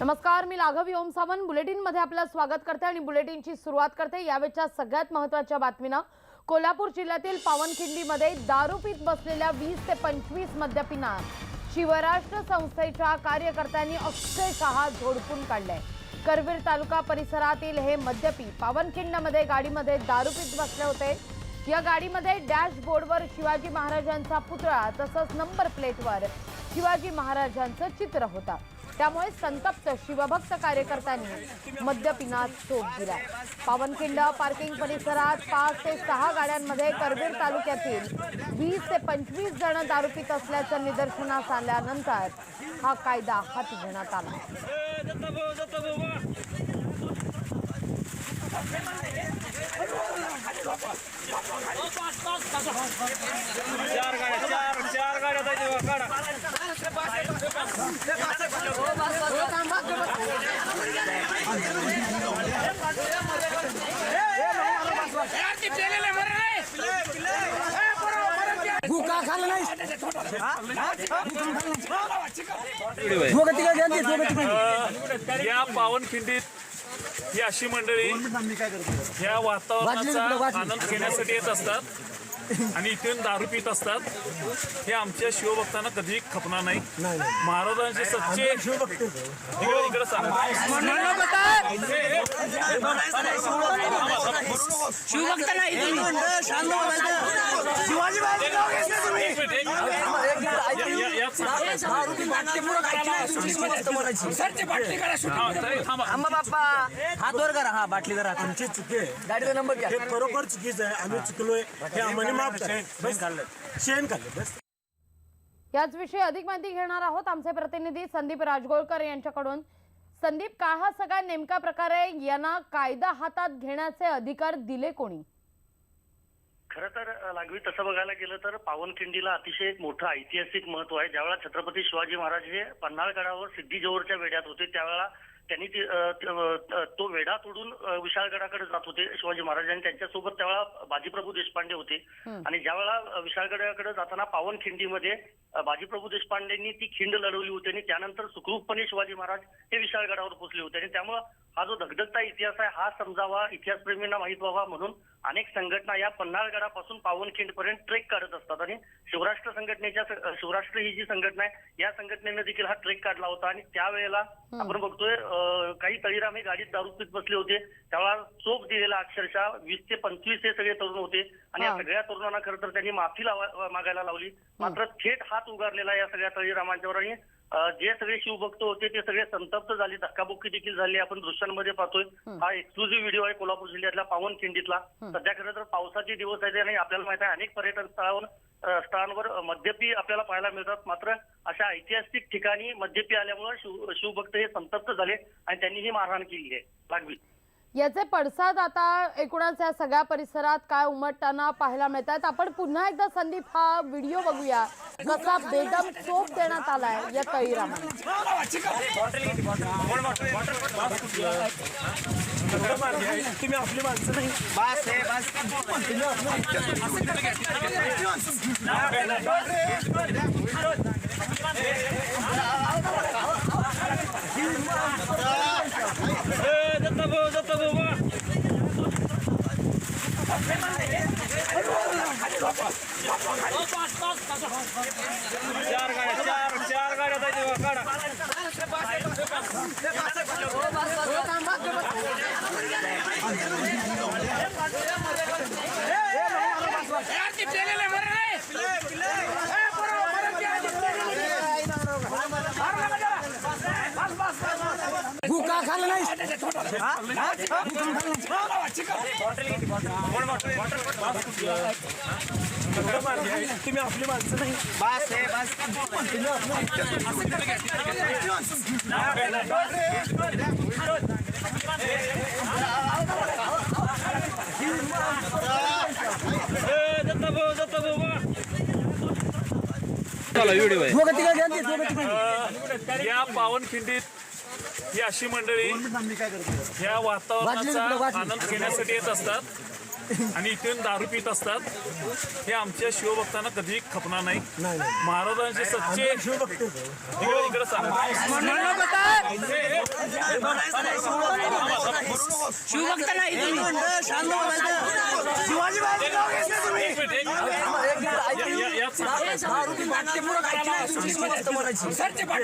नमस्कार मी लाघवी ओम सावंत. बुलेटिनमध्ये आपलं स्वागत करते आणि बुलेटिनची सुरुवात करते यावेळच्या सगळ्यात महत्त्वाच्या बातमीनं. कोल्हापूर जिल्ह्यातील पावनखिंडीमध्ये दारू पीत बसलेल्या वीस ते पंचवीस मद्यपींना शिवराष्ट्र संस्थेच्या कार्यकर्त्यांनी अक्षरशः झोडपून काढलंय. करवीर तालुका परिसरातील हे मद्यपी पावनखिंडमध्ये गाडीमध्ये दारू पीत बसले होते. या गाडीमध्ये डॅशबोर्डवर शिवाजी महाराजांचा पुतळा तसंच नंबर प्लेटवर शिवाजी महाराजांचं चित्र होतं. त्यामुळे संतप्त शिवभक्त कार्यकर्त्यांनी मद्यपिनात शोध दिला पावनखिंड पार्किंग परिसरात पाच ते सहा गाड्यांमध्ये करवीर तालुक्यातील वीस ते पंचवीस जण दारू पित असल्याचं निदर्शनास आल्यानंतर हा कायदा हाती घेण्यात आला नाही दोघं तिघं घ्या ते, दोघं तिघं. या पावनखिंडीत ही अशी मंडळी या वातावरणाचा आनंद घेण्यासाठी येत असतात. आणि इथून दारू पित असतात. हे आमच्या शिवभक्तांना कधी खपणार नाही. महाराजांचे सच्चे शिवभक्त. इकडे सांगा. शिवभक्त. नाही. शिवाजी थांबा. आम्हा बाप्पा. हात वर करा. हा बाटली आमची चुकी गाडीचा नंबर घ्या. हे खरोखर चुकीचं आहे. आम्ही चुकलोय. हे आम्हाला माफ करा. बस. शेण खाल्लं. बस. याच विषयी अधिक माहिती घेणार आहोत आमचे प्रतिनिधी संदीप राजगोळकर यांच्याकडून. संदीप काय हा सगळा नेमका प्रकार आहे? यांना कायदा हातात घेण्याचे अधिकार दिले कोणी? खरं तर लागवी तसं बघायला गेलं तर पावनखिंडीला अतिशय एक मोठं ऐतिहासिक महत्त्व आहे. ज्यावेळेला छत्रपती शिवाजी महाराज हे पन्हाळगडावर सिद्धी वेड्यात होते त्यावेळेला त्यांनी ती, वेढा तोडून विशाळगडाकडे जात होते शिवाजी महाराज आणि त्यांच्यासोबत त्यावेळेला बाजीप्रभू देशपांडे होते. आणि ज्यावेळेला विशाळगडाकडे जाताना पावनखिंडीमध्ये बाजीप्रभू देशपांडेंनी ती खिंड लढवली होती आणि त्यानंतर सुखरूपपणे शिवाजी महाराज हे विशाळगडावर पोहोचले होते. आणि त्यामुळं हा जो धगधगता इतिहास आहे हा समजावा इतिहासप्रेमींना माहीत व्हावा म्हणून अनेक संघटना या पन्हाळगडापासून पावनखिंड पर्यंत ट्रेक काढत असतात आणि शिवराष्ट्र संघटनेच्या शिवराष्ट्र ही जी संघटना आहे या संघटनेनं देखील हा ट्रेक काढला होता. आणि त्यावेळेला आपण बघतोय काही तळीराम हे गाडीत दारू पीत बसले होते. त्यावेळेला चोप दिलेला अक्षरशः वीस ते पंचवीस हे सगळे तरुण होते. आणि या. सगळ्या तरुणांना खरं तर त्यांनी माफी लावा मागायला लावली. मात्र थेट हात उगारलेला या सगळ्या तळीरामांच्यावर आणि जे सगळे शिवभक्त होते ते सगळे संतप्त झाले. धक्काबुक्की देखील झाली. आपण दृश्यांमध्ये पाहतोय. हा एक्सक्लुझिव्ह व्हिडिओ आहे कोल्हापूर जिल्ह्यातल्या पावनखिंडीतला सध्या खरं तर पावसाचे दिवस आहेत आणि आपल्याला माहीत आहे अनेक पर्यटन स्थळावर स्थळांवर मद्यपी आपल्याला पाहायला मिळतात. मात्र अशा ऐतिहासिक ठिकाणी मद्यपी आल्यामुळे शिव शिवभक्त हे संतप्त झाले आणि त्यांनी ही मारहाण केली आहे. लागवी. याचे पडसाद आता एकूणच या सगळ्या परिसरात काय उमटताना पाहायला मिळत आहेत आपण पुन्हा एकदा संदीप हा व्हिडिओ बघूया. कसा बेदम चोप देण्यात आलाय या तळीरामाला तुम्ही आपली माणसं नाही. भूका खाल्ला नाही तुम्ही आपली माणसं नाही ए, दत्ता भाऊ, दत्ता या पावनखिंडीत ही अशी मंडळी या वातावरणाचा आनंद घेण्यासाठी येत असतात. आणि इथून दारू पित असतात. हे आमच्या शिवभक्तांना कधी खपणार नाही. महाराजांचे सच्चे शिवभक्त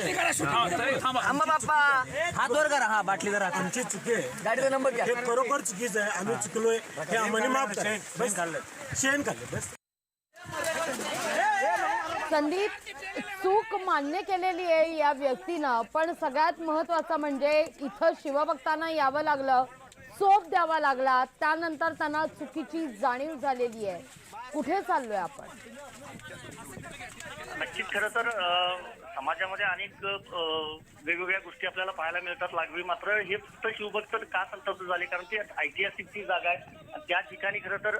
इकडे शिवभक्त नाही. हा, थांबा. बाप्पा. हात वर करा. हा बाटली जरा. आमची चुकी आहे. गाडीचा नंबर घ्या. खरोखर चुकीचं आहे. आम्ही चुकलोय. हे आम्हाला माफ करा. बस. शेण खाल्लं बस. संदीप चूक मान्य केलेली आहे या व्यक्तीनं पण सगळ्यात महत्वाचं म्हणजे इथं शिवभक्तांना यावं लागलं सोप द्यावा लागला त्यानंतर त्यांना चुकीची जाणीव झालेली आहे. कुठे चाललोय आपण? नक्कीच खरं तर अ, समाजामध्ये अनेक अ, वेगवेगळ्या गोष्टी आपल्याला पाहायला मिळतात. लागवी मात्र हे फक्त शिवभक्त का संतप्त झाले? कारण ती ऐतिहासिक ती जागा आहे. त्या ठिकाणी खरं तर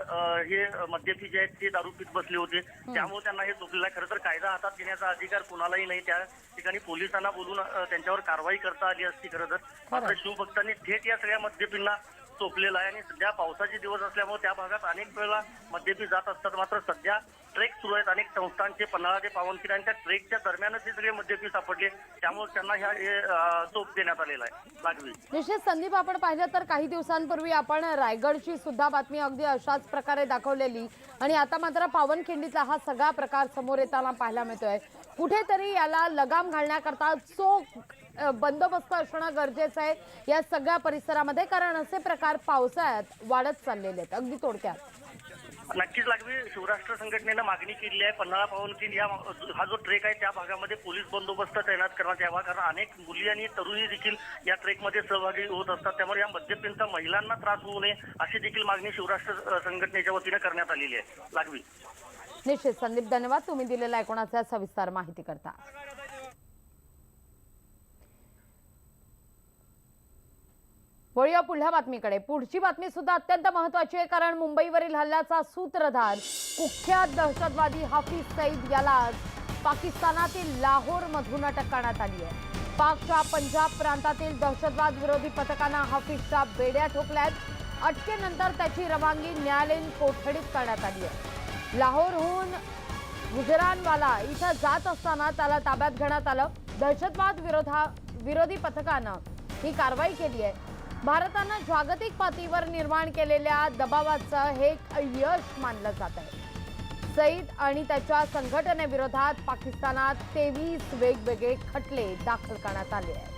हे मद्यपी जे आहेत ते दारू पित बसले होते. त्यामुळे त्यांना हे चुकलेलं आहे खरं तर कायदा हातात घेण्याचा अधिकार कुणालाही नाही. त्या ठिकाणी पोलिसांना बोलून त्यांच्यावर कारवाई करता आली असती खरं तर. मात्र शिवभक्तांनी थेट या सगळ्या मद्यपींना चोपलेला आहे आणि सध्या पावसाचे दिवस असल्यामुळे त्या भागात अनेक वेळा मद्यपी जात असतात. मात्र सध्या ट्रेक सुरू आहेत. अनेक संस्थांचे पन्हाळा ते पावनखिंड त्या ट्रेकच्या दरम्यानच हे सगळे मद्यपी सापडले. त्यामुळे त्यांना ह्या हे, चोप देण्यात आलेला आहे. लागवी निश्चित संदीप आपण पाहिलं तर काही दिवसांपूर्वी आपण रायगडची सुद्धा बातमी अगदी अशाच प्रकारे दाखवलेली. आणि आता मात्र पावनखिंडीतला हा सगळा प्रकार समोर येताना पाहायला मिळतोय. कुठेतरी याला लगाम घालण्याकरता चोख बंदोबस्त असणं गरजेचं आहे. या सगळ्या परिसरामध्ये कारण असे प्रकार पावसाळ्यात वाढत चाललेले आहेत. अगदी थोडक्यात. नक्कीच लागवी शिवराष्ट्र संघटनेनं मागणी केली आहे. पन्हाळा पावनखिंड या हा जो ट्रेक आहे त्या भागामध्ये पोलीस बंदोबस्त तैनात करण्यात यावा. कारण अनेक मुली आणि तरुणी देखील या ट्रेकमध्ये सहभागी होत असतात. त्यामुळे या मद्यपींचा महिलांना त्रास होऊ नये अशी देखील मागणी शिवराष्ट्र संघटनेच्या वतीनं करण्यात आलेली आहे. लागवी. निश्चित. संदीप धन्यवाद. तुम्ही दिलेला ऐकण्याच्या सविस्तर माहिती करता. वळूया पुढल्या बातमीकडे. पुढची बातमी सुद्धा अत्यंत महत्वाची आहे कारण मुंबईवरील हल्ल्याचा सूत्रधार कुख्यात दहशतवादी हाफिज सईद याला पाकिस्तानातील लाहोर मधून अटक करण्यात आली आहे. पाकच्या पंजाब प्रांतातील दहशतवाद विरोधी पथकानं हाफिजच्या बेड्या ठोकल्यात अटकेनंतर त्याची रवानगी न्यायालयीन कोठडीत करण्यात आली आहे. लाहोरहून गुजरानवाला इथं जात असताना त्याला ताब्यात घेण्यात आलं. दहशतवाद विरोधा विरोधी पथकानं ही कारवाई केली आहे. भारतानं जागतिक पातळीवर निर्माण केलेल्या दबावाचं हे एक यश मानलं जात आहे. सईद आणि त्याच्या संघटनेविरोधात पाकिस्तानात तेवीस वेगवेगळे खटले दाखल करण्यात आले आहेत.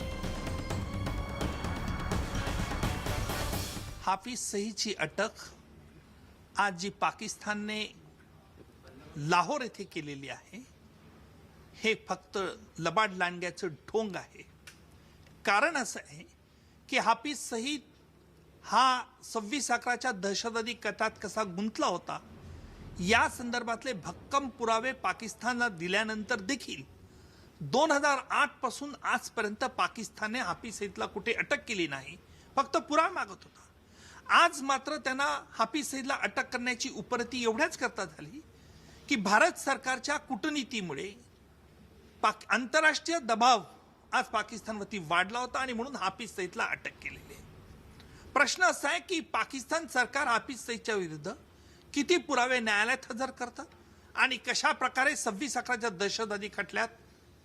हाफिज सईची अटक आज जी पाकिस्तानने लाहोर येथे केलेली आहे. हे फक्त लबाड लांडग्याचं ढोंग आहे. कारण असं आहे की हाफिज सईद हा सव्वीस अकराच्या दहशतवादी कटात कसा गुंतला होता या संदर्भातले भक्कम पुरावे पाकिस्तानला दिल्यानंतर देखील दोन हजार आठपासून आजपर्यंत पाकिस्तानने हाफिज सईदला कुठे अटक केली नाही फक्त पुरावा मागत होता. आज मात्र त्यांना हाफिज सईदला अटक करण्याची उपरती एवढ्याच करता झाली की भारत सरकारच्या कूटनीतीमुळे पाक आंतरराष्ट्रीय दबाव आज पाकिस्तानवरती वाढला होता आणि म्हणून हाफिज सईदला अटक केलेली आहे. प्रश्न असा आहे की पाकिस्तान सरकार हाफिज सईदच्या विरुद्ध किती पुरावे न्यायालयात हजर करतं आणि कशा प्रकारे सव्वीस अकराच्या दहशतवादी खटल्यात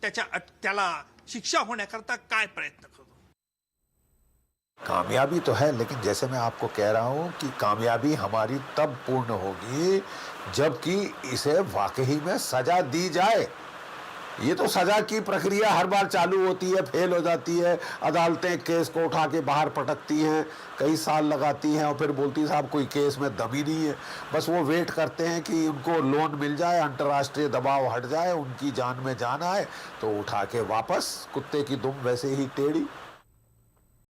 त्याच्या अट त्याला शिक्षा होण्याकरता काय प्रयत्न करतो कामयाबी तो है, लेकिन जैसे मैं आपको कह रहा हूँ कि कामयाबी हमारी तब पूर्ण होगी जबकि इसे वाकई में सजा दी जाए। ये तो सजा की प्रक्रिया हर बार चालू होती है, फेल हो जाती है, अदालतें केस को उठा के बाहर पटकती हैं, कई साल लगाती हैं और फिर बोलती साहब, कोई केस में दबी नहीं है। बस वो वेट करते हैं कि उनको लोन मिल जाए, अंतर्राष्ट्रीय दबाव हट जाए, उनकी जान में जान आए तो उठा के वापस, कुत्ते की दुम वैसे ही टेढ़ी।